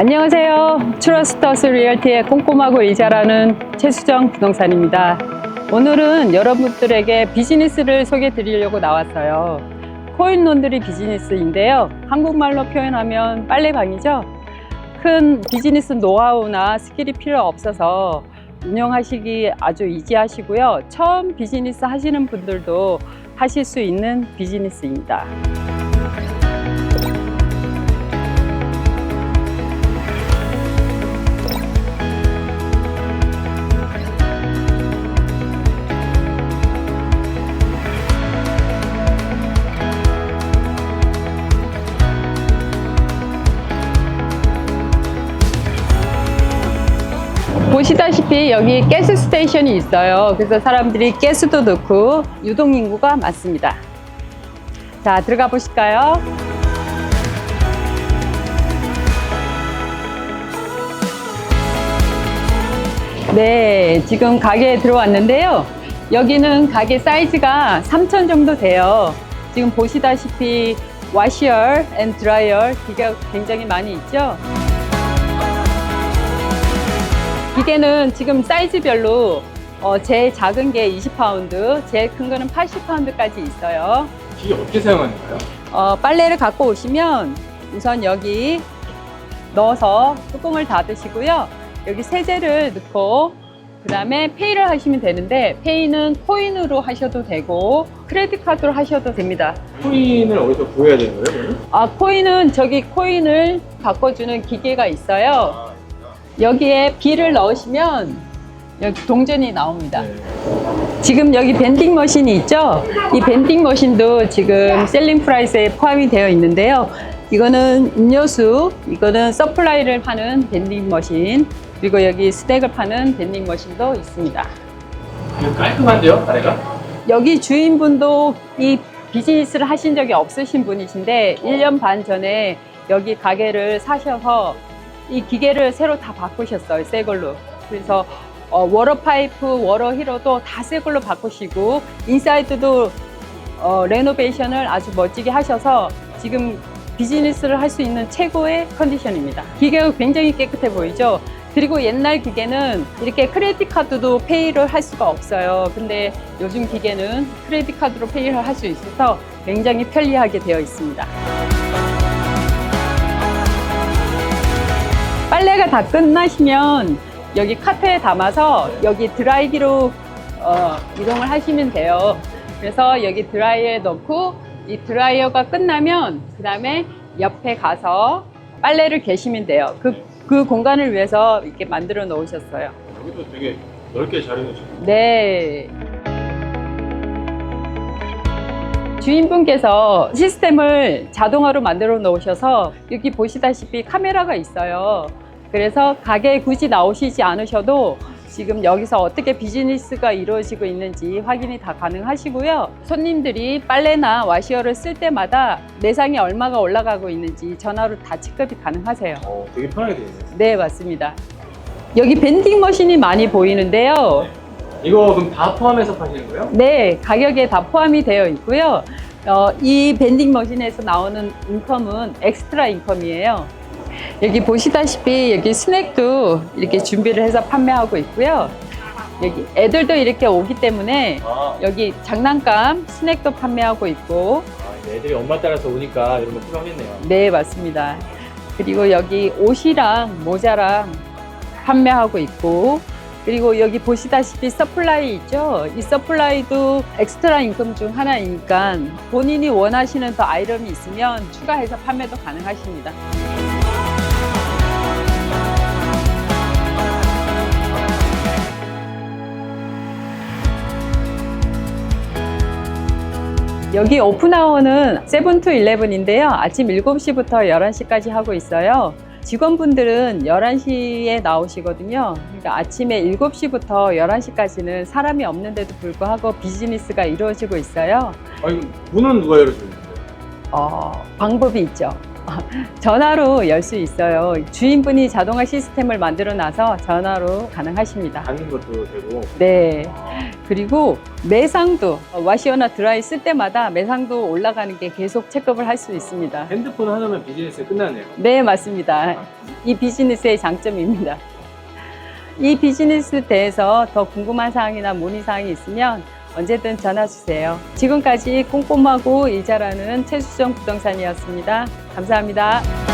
안녕하세요. 트러스터스 리얼티의 꼼꼼하고 일자라는 최수정 부동산입니다. 오늘은 여러분들에게 비즈니스를 소개해 드리려고 나왔어요. 코인 론드리 비즈니스인데요. 한국말로 표현하면 빨래방이죠. 큰 비즈니스 노하우나 스킬이 필요 없어서 운영하시기 아주 이지하시고요. 처음 비즈니스 하시는 분들도 하실 수 있는 비즈니스입니다. 보시다시피 여기 가스 스테이션이 있어요. 그래서 사람들이 가스도 넣고 유동 인구가 많습니다. 자, 들어가 보실까요? 네, 지금 가게에 들어왔는데요. 여기는 가게 사이즈가 3천 정도 돼요. 지금 보시다시피 와시얼 앤 드라이얼 기계가 굉장히 많이 있죠. 기계는 지금 사이즈별로 어, 제일 작은 게 20파운드, 제일 큰 거는 80파운드까지 있어요. 기계 어떻게 사용하는 거예요? 어, 빨래를 갖고 오시면 우선 여기 넣어서 뚜껑을 닫으시고요. 여기 세제를 넣고 그 다음에 페이를 하시면 되는데 페이는 코인으로 하셔도 되고 크레딧 카드로 하셔도 됩니다. 코인을 어디서 구해야 되는 거예요? 그러면? 아 코인은 저기 코인을 바꿔주는 기계가 있어요. 아, 여기에 비를 넣으시면 여기 동전이 나옵니다. 네. 지금 여기 밴딩 머신이 있죠? 이 밴딩 머신도 지금 셀링 프라이스에 포함이 되어 있는데요. 이거는 음료수, 이거는 서플라이를 파는 밴딩 머신, 그리고 여기 스낵을 파는 밴딩 머신도 있습니다. 깔끔한데요, 아래가? 여기 주인분도 이 비즈니스를 하신 적이 없으신 분이신데 1년 반 전에 여기 가게를 사셔서 이 기계를 새로 다 바꾸셨어요. 새 걸로. 그래서 어, 워러 파이프, 워러 히러도 다 새 걸로 바꾸시고 인사이드도 어, 레노베이션을 아주 멋지게 하셔서 지금 비즈니스를 할 수 있는 최고의 컨디션입니다. 기계가 굉장히 깨끗해 보이죠? 그리고 옛날 기계는 이렇게 크레딧 카드도 페이를 할 수가 없어요. 근데 요즘 기계는 크레딧 카드로 페이를 할 수 있어서 굉장히 편리하게 되어 있습니다. 다 끝나시면 여기 카트에 담아서 여기 드라이기로 어, 이동을 하시면 돼요. 그래서 여기 드라이어에 넣고 이 드라이어가 끝나면 그 다음에 옆에 가서 빨래를 개시면 돼요. 그, 그 공간을 위해서 이렇게 만들어 놓으셨어요. 여기도 되게 넓게 잘 해놓으셨어요. 네. 주인분께서 시스템을 자동화로 만들어 놓으셔서 여기 보시다시피 카메라가 있어요. 그래서 가게에 굳이 나오시지 않으셔도 지금 여기서 어떻게 비즈니스가 이루어지고 있는지 확인이 다 가능하시고요. 손님들이 빨래나 와시어를 쓸 때마다 매상이 얼마가 올라가고 있는지 전화로 다 체크이 가능하세요. 어, 되게 편하게 되어 있네요. 네, 맞습니다. 여기 밴딩 머신이 많이 보이는데요. 이거 그럼 다 포함해서 파시는 거예요? 네, 가격에 다 포함이 되어 있고요. 어, 이 밴딩 머신에서 나오는 인컴은 엑스트라 인컴이에요. 여기 보시다시피 여기 스낵도 이렇게 준비를 해서 판매하고 있고요. 여기 애들도 이렇게 오기 때문에 아, 여기 장난감 스낵도 판매하고 있고 아, 애들이 엄마 따라서 오니까 이런 거 필요하겠네요. 네 맞습니다. 그리고 여기 옷이랑 모자랑 판매하고 있고 그리고 여기 보시다시피 서플라이 있죠? 이 서플라이도 엑스트라 인컴 중 하나이니까 본인이 원하시는 더 아이템이 있으면 추가해서 판매도 가능하십니다. 여기 오픈아워는 7 to 11인데요. 아침 7시부터 11시까지 하고 있어요. 직원분들은 11시에 나오시거든요. 그러니까 아침에 7시부터 11시까지는 사람이 없는데도 불구하고 비즈니스가 이루어지고 있어요. 아니, 문은 누가 열어주는 거예요? 어, 방법이 있죠. 전화로 열 수 있어요. 주인분이 자동화 시스템을 만들어 놔서 전화로 가능하십니다. 닫는 것도 되고. 네. 그리고 매상도 와시어나 드라이 쓸 때마다 매상도 올라가는 게 계속 체크업을 할 수 있습니다. 핸드폰 하나면 비즈니스 끝나네요. 네, 맞습니다. 이 비즈니스의 장점입니다. 이 비즈니스 대해서 더 궁금한 사항이나 문의 사항이 있으면 언제든 전화 주세요. 지금까지 꼼꼼하고 일 잘하는 최수정 부동산이었습니다. 감사합니다.